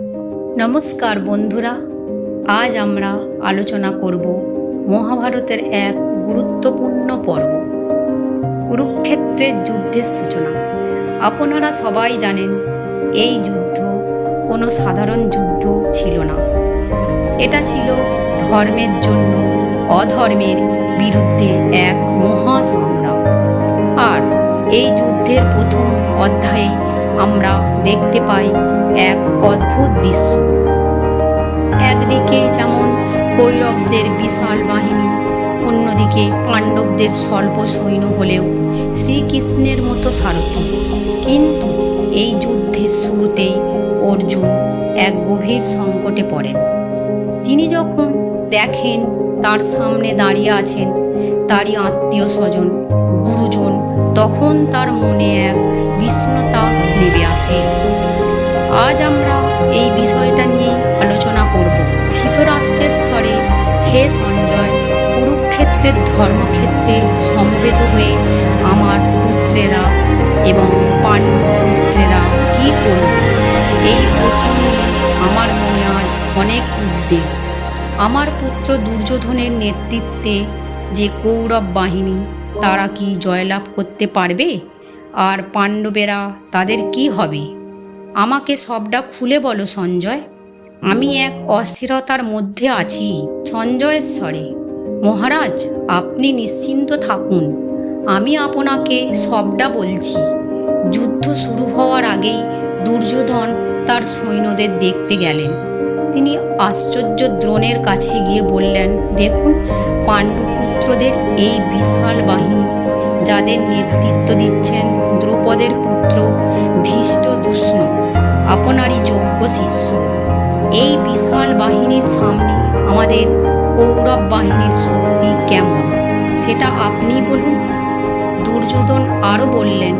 নমস্কার বন্ধুরা, আজ আমরা আলোচনা করব মহাভারতের এক গুরুত্বপূর্ণ পর্ব, কুরুক্ষেত্রের যুদ্ধের সূচনা। আপনারা সবাই জানেন, এই যুদ্ধ কোনো সাধারণ যুদ্ধ ছিল না। এটা ছিল ধর্মের জন্য, অধর্মের বিরুদ্ধে এক মহা মহাসংগ্রাম। আর এই যুদ্ধের প্রথম অধ্যায়ে আমরা দেখতে পাই এক অদ্ভুত দৃশ্য। একদিকে যেমন কৌরবদের বিশাল বাহিনী, অন্যদিকে পাণ্ডবদের স্বল্প সৈন্য হলেও শ্রীকৃষ্ণের মতো সারথি। কিন্তু এই যুদ্ধের শুরুতেই অর্জুন এক গভীর সংকটে পড়েন। তিনি যখন দেখেন তার সামনে দাঁড়িয়ে আছেন তারই আত্মীয় স্বজন গুরুজন, তখন তার মনে এক বিষ্ণুতা নেমে আসে। আজ আমরা এই বিষয়টা নিয়ে আলোচনা করব। ধৃতরাষ্ট্রের স্বরে হে সঞ্জয়, কুরুক্ষেত্রের ধর্মক্ষেত্রে সমবেত হয়ে আমার পুত্রেরা এবং পাণ্ডু পুত্রেরা কি করবে? এই প্রশ্ন আমার মনে আজ অনেক উদ্বেগ। আমার পুত্র দুর্যোধনের নেতৃত্বে যে কৌরব বাহিনী, তারা কি জয়লাভ করতে পারবে? আর পাণ্ডবেরা তাদের কি হবে? আমাকে সবটা খুলে বলো সঞ্জয়। আমি এক অস্থিরতার মধ্যে আছি সঞ্জয়ের স্বরে মহারাজ, আপনি নিশ্চিন্ত থাকুন। আমি আপনাকে সবটা বলছি। যুদ্ধ শুরু হওয়ার আগেই দুর্যোধন তার সৈন্যদের দেখতে গেলেন। তিনি আশ্চর্য দ্রোণের কাছে গিয়ে বললেন, দেখুন, পাণ্ডুপুত্রদের এই বিশাল বাহিনী যাদের নেতৃত্ব দিচ্ছেন দ্রৌপদের পুত্র ধৃষ্ট দুষ্ণ, আপনারই যোগ্য শিষ্য। এই বিশাল বাহিনীর সামনে আমাদের কৌরব বাহিনীর শক্তি কেমন, সেটা আপনি বলুন? দুর্যোধন আরও বললেন,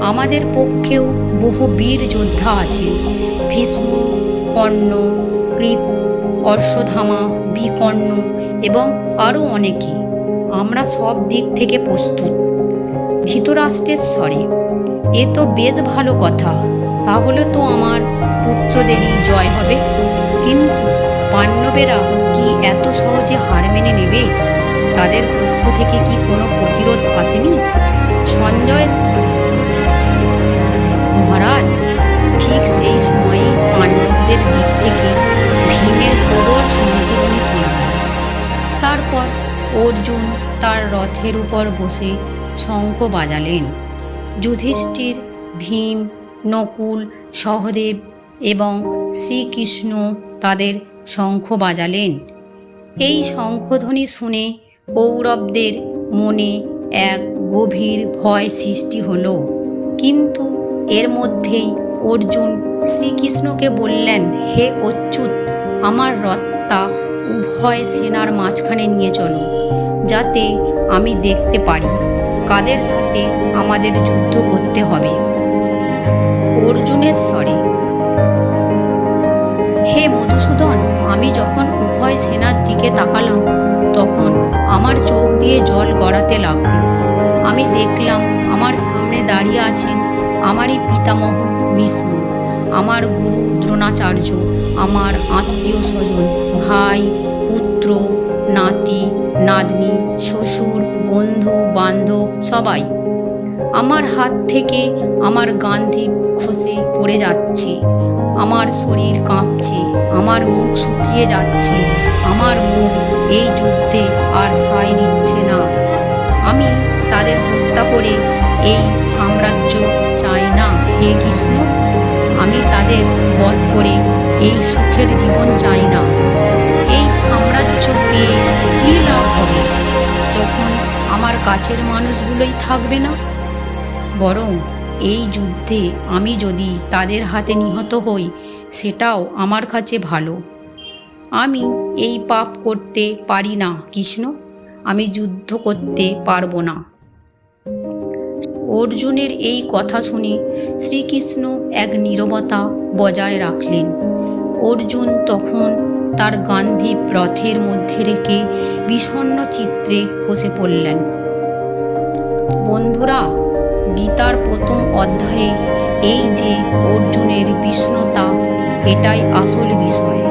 আমাদের পক্ষেও বহু বীর যোদ্ধা আছেন, ভীষ্ম, কর্ণ, কৃপ, অশ্বধামা, বিকর্ণ এবং আরও অনেকে। আমরা সব দিক থেকে প্রস্তুত। ধৃতরাষ্ট্রের স্বরে, এ তো বেশ ভালো কথা, তাহলে তো আমার পুত্রদেরই জয় হবে। কিন্তু পাণ্ডবেরা কি এত সহজে হার মেনে নেবে? তাদের পক্ষ থেকে কি কোনো প্রতিরোধ আসেনি? সঞ্জয়ের স্বরে, মহারাজ, ঠিক সেই সময়ে পাণ্ডবদের দিক থেকে ভীমের প্রবল সংকরণে শোনা গেল। তারপর অর্জুন তার রথের উপর বসে শঙ্খ বাজালেন। যুধিষ্ঠির, ভীম, নকুল, সহদেব এবং শ্রীকৃষ্ণ তাদের শঙ্খ বাজালেন। এই শঙ্খধ্বনি শুনে কৌরবদের মনে এক গভীর ভয় সৃষ্টি হলো। কিন্তু এর মধ্যেই অর্জুন শ্রীকৃষ্ণকে বললেন, হে অচ্যুত, আমার রত্তা উভয় সেনার মাঝখানে নিয়ে চলো, যাতে আমি দেখতে পারি। কাদের সাথে আমাদের যুদ্ধ করতে হবে? অর্জুনের স্বরে। হে মধুসূদন, আমি যখন উভয় সেনার দিকে তাকালাম, তখন আমার চোখ দিয়ে জল গড়াতে লাগল। আমি দেখলাম আমার সামনে দাঁড়িয়ে আছেন আমারই পিতামহ ভীষ্ম আমার গুরু দ্রোণাচার্য আমার আত্মীয় স্বজন, ভাই, পুত্র, নাতি নাতনি, শ্বশুর, বন্ধু, বান্ধব, সবাই। আমার হাত থেকে আমার গান্ধী খসে পড়ে যাচ্ছে। আমার শরীর কাঁপছে, আমার মুখ শুকিয়ে যাচ্ছে, আমার মুখ এই যুদ্ধে আর সায় দিচ্ছে না। আমি তাদের হত্যা করে এই সাম্রাজ্য চাই না, হে কৃষ্ণ। আমি তাদের বধ করে এই সুখের জীবন চাই না। সাম্রাজ্য পেয়ে কী লাভ হবে যখন আমার কাছের মানুষগুলোই থাকবে না? বরং এই যুদ্ধে আমি যদি তাদের হাতে নিহত হই, সেটাও আমার কাছে ভালো। আমি এই পাপ করতে পারি না, কৃষ্ণ। আমি যুদ্ধ করতে পারব না। অর্জুনের এই কথা শুনে শ্রীকৃষ্ণ এক নীরবতা বজায় রাখলেন। অর্জুন তখন তার গান্ধী রথের মধ্যে রেখে বিষণ্ন চিত্রে বসে পড়লেন। বন্ধুরা, গীতার প্রথম অধ্যায়ে এই যে অর্জুনের বিষ্ণুতা এটাই আসল বিষয়।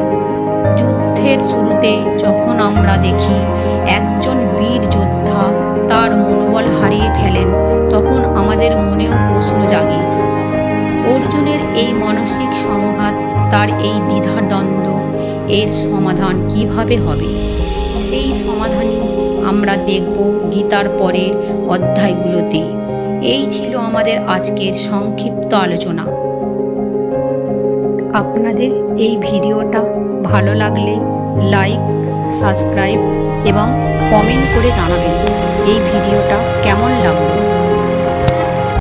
যুদ্ধের শুরুতে যখন আমরা দেখি একজন বীর যোদ্ধা তার মনোবল হারিয়ে সমাধান কীভাবে হবে? সেই সমাধানই আমরা দেখব গীতার পরের অধ্যায়গুলোতে। এই ছিল আমাদের আজকের সংক্ষিপ্ত আলোচনা। আপনাদের এই ভিডিওটা ভালো লাগলে লাইক, সাবস্ক্রাইব এবং কমেন্ট করে জানাবেন। এই ভিডিওটা কেমন লাগল?